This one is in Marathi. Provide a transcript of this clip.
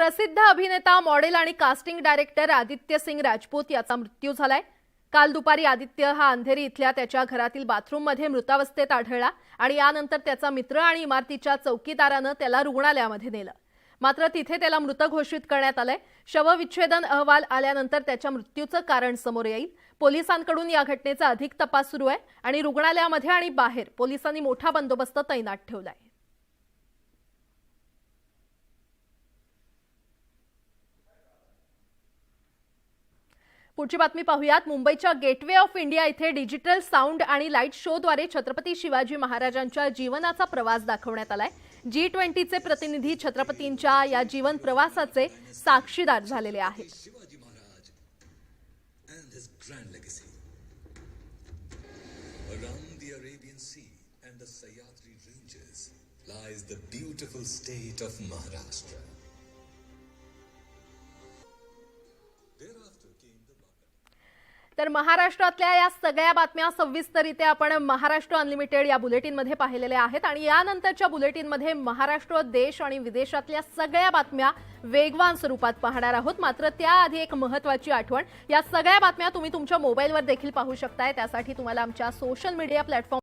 प्रसिद्ध अभिनेता मॉडेल आणि कास्टिंग डायरेक्टर आदित्य सिंग राजपूत याचा मृत्यू झालाय. काल दुपारी आदित्य हा अंधेरी इथल्या त्याच्या घरातील बाथरूममध्ये मृतावस्थेत आढळला आणि यानंतर त्याचा मित्र आणि इमारतीच्या चौकीदारानं त्याला रुग्णालयामध्ये नेलं. मात्र तिथे त्याला मृत घोषित करण्यात आलंय. शवविच्छेदन अहवाल आल्यानंतर त्याच्या मृत्यूचं कारण समोर येईल. पोलिसांकडून या घटनेचा अधिक तपास सुरू आहे आणि रुग्णालयामध्ये आणि बाहेर पोलिसांनी मोठा बंदोबस्त तैनात ठेवलाय. पुढची बातमी पाहूयात. मुंबईच्या गेटवे ऑफ इंडिया इथे डिजिटल साऊंड आणि लाइट शोद्वारे छत्रपती शिवाजी महाराजांच्या जीवनाचा प्रवास दाखवण्यात आलाय. जी ट्वेंटीचे प्रतिनिधी छत्रपतींच्या या जीवन प्रवासाचे साक्षीदार झालेले आहेत. the beautiful state of Maharashtra. तर महाराष्ट्रातल्या या सगळ्या बातम्या सविस्तरित्या आपण महाराष्ट्र अनलिमिटेड या बुलेटिनमध्ये पाहिलेल्या आहेत. आणि यानंतरच्या बुलेटिनमध्ये महाराष्ट्र देश आणि विदेशातल्या सगळ्या बातम्या वेगवान स्वरूपात पाहणार आहोत. मात्र त्याआधी एक महत्वाची आठवण. या सगळ्या बातम्या तुम्ही तुमच्या मोबाईलवर देखील पाहू शकताय. त्यासाठी तुम्हाला आमच्या सोशल मीडिया प्लॅटफॉर्म